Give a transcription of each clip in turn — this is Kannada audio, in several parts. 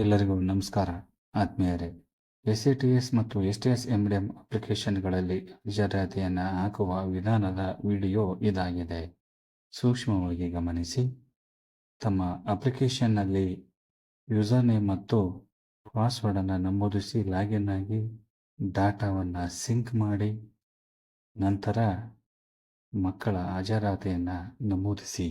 ಎಲ್ಲರಿಗೂ ನಮಸ್ಕಾರ. ಆತ್ಮೀಯರೇ ಎಸ್ ಸಿ ಟಿ ಎಸ್ ಮತ್ತು S T S M D M ಅಪ್ಲಿಕೇಶನ್ಗಳಲ್ಲಿ ಹಾಜರಾತಿಯನ್ನು ಹಾಕುವ ವಿಧಾನದ ವಿಡಿಯೋ ಇದಾಗಿದೆ. ಸೂಕ್ಷ್ಮವಾಗಿ ಗಮನಿಸಿ. ತಮ್ಮ ಅಪ್ಲಿಕೇಶನ್ನಲ್ಲಿ ಯೂಸರ್ ನೇಮ್ ಮತ್ತು ಪಾಸ್ವರ್ಡನ್ನು ನಮೂದಿಸಿ ಲಾಗಿನ್ ಆಗಿ ಡಾಟಾವನ್ನು ಸಿಂಕ್ ಮಾಡಿ, ನಂತರ ಮಕ್ಕಳ ಹಾಜರಾತಿಯನ್ನು ನಮೂದಿಸಿ.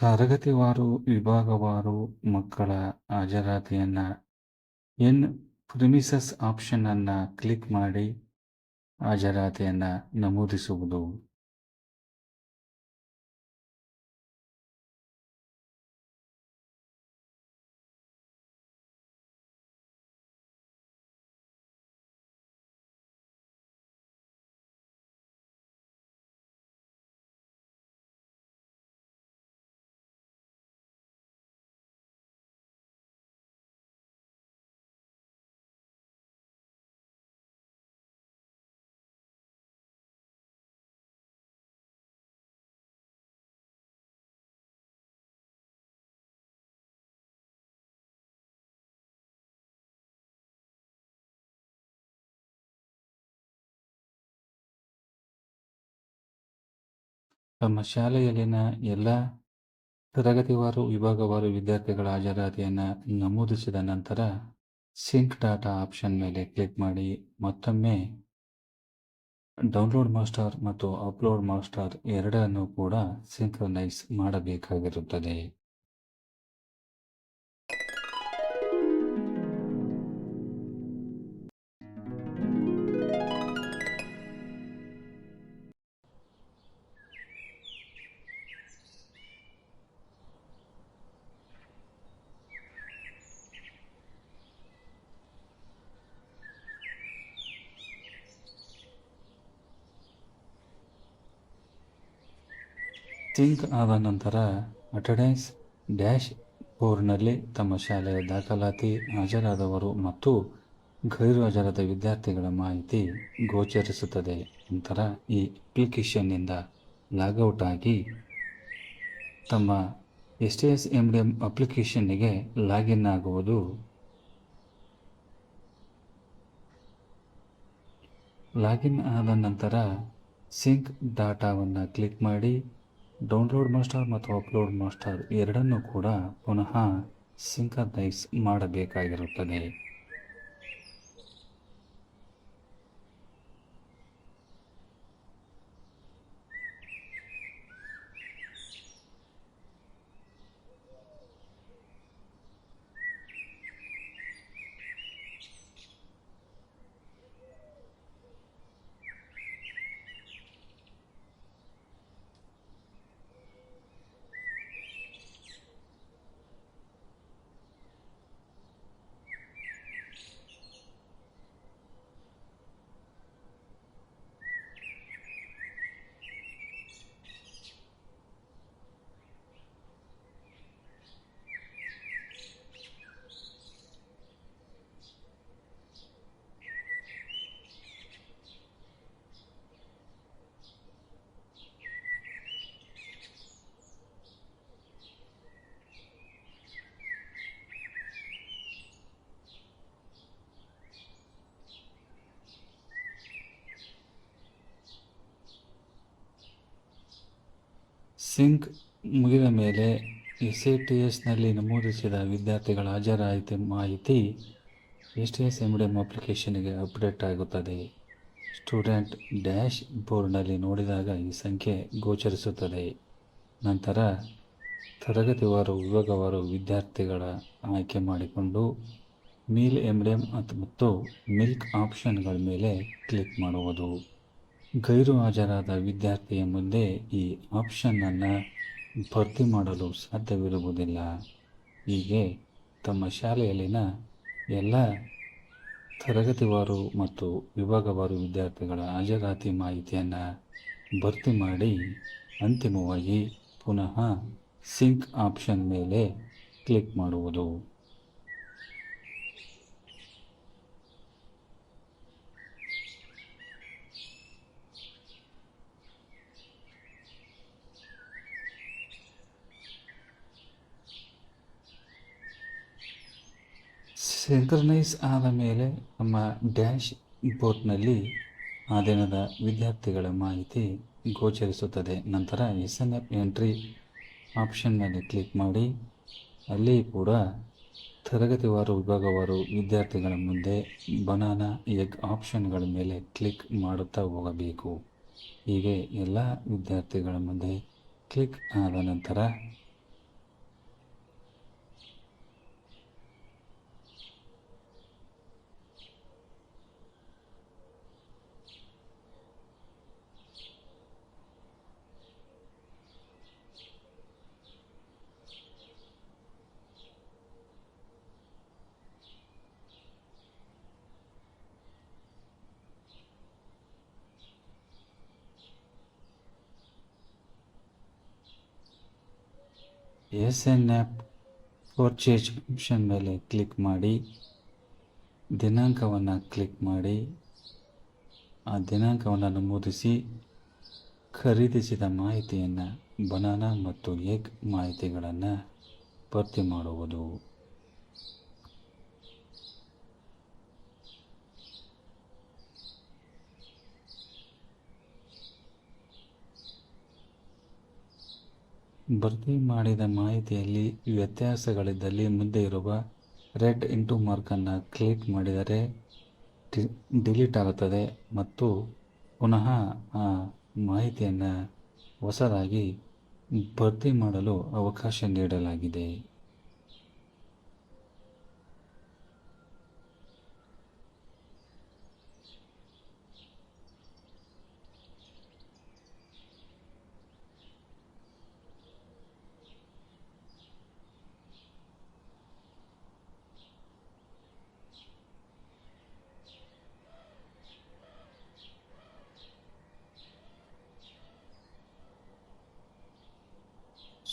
ತರಗತಿವಾರು ವಿಭಾಗವಾರು ಮಕ್ಕಳ ಹಾಜರಾತಿಯನ್ನು ಎನ್ ಪ್ರಿಮಿಸಸ್ ಆಪ್ಷನ್ ಅನ್ನು ಕ್ಲಿಕ್ ಮಾಡಿ ಹಾಜರಾತಿಯನ್ನು ನಮೂದಿಸುವುದು. ತಮ್ಮ ಶಾಲೆಯಲ್ಲಿನ ಎಲ್ಲ ತರಗತಿವಾರು, ವಿಭಾಗವಾರು ವಿದ್ಯಾರ್ಥಿಗಳ ಹಾಜರಾತಿಯನ್ನು ನಮೂದಿಸಿದ ನಂತರ ಸಿಂಕ್ ಡಾಟಾ ಆಪ್ಷನ್ ಮೇಲೆ ಕ್ಲಿಕ್ ಮಾಡಿ ಮತ್ತೊಮ್ಮೆ ಡೌನ್ಲೋಡ್ ಮಾಸ್ಟರ್ ಮತ್ತು ಅಪ್ಲೋಡ್ ಮಾಸ್ಟರ್ ಎರಡನ್ನು ಕೂಡ ಸಿಂಕ್ರನೈಸ್ ಮಾಡಬೇಕಾಗಿರುತ್ತದೆ. ಸಿಂಕ್ ಆದ ನಂತರ ಅಟೆಂಡೆನ್ಸ್ ಡ್ಯಾಶ್ ಬೋರ್ಡ್ನಲ್ಲಿ ತಮ್ಮ ಶಾಲೆಯ ದಾಖಲಾತಿ, ಹಾಜರಾದವರು ಮತ್ತು ಗೈರು ಹಾಜರಾದ ವಿದ್ಯಾರ್ಥಿಗಳ ಮಾಹಿತಿ ಗೋಚರಿಸುತ್ತದೆ ನಂತರ ಈ ಅಪ್ಲಿಕೇಶನ್ನಿಂದ ಲಾಗೌಟ್ ಆಗಿ ತಮ್ಮ S T S M D M ಅಪ್ಲಿಕೇಶನ್ನಿಗೆ login ಆಗುವುದು ಲಾಗಿನ್ ಆದ ನಂತರ ಸಿಂಕ್ ಡಾಟಾವನ್ನು ಕ್ಲಿಕ್ ಮಾಡಿ ಡೌನ್ಲೋಡ್ ಮಾಸ್ಟರ್ ಮತ್ತು ಅಪ್ಲೋಡ್ ಮಾಸ್ಟರ್ ಎರಡನ್ನೂ ಕೂಡ ಪುನಃ ಸಿಂಕನೈಸ್ ಮಾಡಬೇಕಾಗಿರುತ್ತದೆ. ಸಿಂಕ್ ಮುಗಿದ ಮೇಲೆ ಎಸ್ ಎ ಟಿ ಎಸ್ನಲ್ಲಿ ನಮೂದಿಸಿದ ವಿದ್ಯಾರ್ಥಿಗಳ ಹಾಜರಾಯಿತಿ ಮಾಹಿತಿ S T S M D M ಅಪ್ಲಿಕೇಶನ್ಗೆ ಅಪ್ಡೇಟ್ ಆಗುತ್ತದೆ. ಸ್ಟೂಡೆಂಟ್ ಡ್ಯಾಶ್ ಬೋರ್ಡ್ನಲ್ಲಿ ನೋಡಿದಾಗ ಈ ಸಂಖ್ಯೆ ಗೋಚರಿಸುತ್ತದೆ. ನಂತರ ತರಗತಿವಾರು ವಿಭಾಗವಾರು ವಿದ್ಯಾರ್ಥಿಗಳ ಆಯ್ಕೆ ಮಾಡಿಕೊಂಡು ಮೀಲ್ ಎಂ ಡಿ ಎಂ ಮತ್ತು ಮಿಲ್ಕ್ ಆಪ್ಷನ್ಗಳ ಮೇಲೆ ಕ್ಲಿಕ್ ಮಾಡುವುದು. ಗೈರು ಹಾಜರಾದ ವಿದ್ಯಾರ್ಥಿಯ ಮುಂದೆ ಈ ಆಪ್ಷನ್ನನ್ನು ಭರ್ತಿ ಮಾಡಲು ಸಾಧ್ಯವಿರುವುದಿಲ್ಲ. ಹೀಗೆ ತಮ್ಮ ಶಾಲೆಯಲ್ಲಿನ ಎಲ್ಲ ತರಗತಿವಾರು ಮತ್ತು ವಿಭಾಗವಾರು ವಿದ್ಯಾರ್ಥಿಗಳ ಹಾಜರಾತಿ ಮಾಹಿತಿಯನ್ನು ಭರ್ತಿ ಮಾಡಿ ಅಂತಿಮವಾಗಿ ಪುನಃ ಸಿಂಕ್ ಆಪ್ಷನ್ ಮೇಲೆ ಕ್ಲಿಕ್ ಮಾಡುವುದು. ಸಿಂಕ್ರನೈಸ್ ಆದ ಮೇಲೆ ನಮ್ಮ ಡ್ಯಾಶ್ ಬೋರ್ಡ್ನಲ್ಲಿ ಆ ದಿನದ ವಿದ್ಯಾರ್ಥಿಗಳ ಮಾಹಿತಿ ಗೋಚರಿಸುತ್ತದೆ. ನಂತರ S N F entry option ಮೇಲೆ ಕ್ಲಿಕ್ ಮಾಡಿ. ಅಲ್ಲಿ ಕೂಡ ತರಗತಿವಾರು ವಿಭಾಗವಾರು ವಿದ್ಯಾರ್ಥಿಗಳ ಮುಂದೆ ಬನಾನಾ ಎಗ್ ಆಪ್ಷನ್ಗಳ ಮೇಲೆ ಕ್ಲಿಕ್ ಮಾಡುತ್ತಾ ಹೋಗಬೇಕು. ಹೀಗೆ ಎಲ್ಲ ವಿದ್ಯಾರ್ಥಿಗಳ ಮುಂದೆ ಕ್ಲಿಕ್ ಆದ ನಂತರ S N app purchase option ಮೇಲೆ ಕ್ಲಿಕ್ ಮಾಡಿ, ದಿನಾಂಕವನ್ನು ಕ್ಲಿಕ್ ಮಾಡಿ, ಆ ದಿನಾಂಕವನ್ನು ನಮೂದಿಸಿ, ಖರೀದಿಸಿದ ಮಾಹಿತಿಯನ್ನು ಬನಾನಾ ಮತ್ತು ಏಕ್ ಮಾಹಿತಿಗಳನ್ನು ಭರ್ತಿ ಮಾಡುವುದು. ಭರ್ತಿ ಮಾಡಿದ ಮಾಹಿತಿಯಲ್ಲಿ ವ್ಯತ್ಯಾಸಗಳಿದ್ದಲ್ಲಿ ಮುಂದೆ ಇರುವ ರೆಡ್ ಇಂಟು ಮಾರ್ಕನ್ನು ಕ್ಲಿಕ್ ಮಾಡಿದರೆ ಡಿಲೀಟ್ ಆಗುತ್ತದೆ ಮತ್ತು ಪುನಃ ಆ ಮಾಹಿತಿಯನ್ನು ಹೊಸದಾಗಿ ಭರ್ತಿ ಮಾಡಲು ಅವಕಾಶ ನೀಡಲಾಗಿದೆ.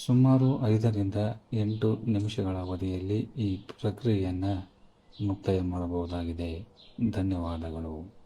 ಸುಮಾರು ಐದರಿಂದ ಎಂಟು ನಿಮಿಷಗಳ ಅವಧಿಯಲ್ಲಿ ಈ ಪ್ರಕ್ರಿಯೆಯನ್ನು ಮುಕ್ತಾಯ ಮಾಡಬಹುದಾಗಿದೆ. ಧನ್ಯವಾದಗಳು.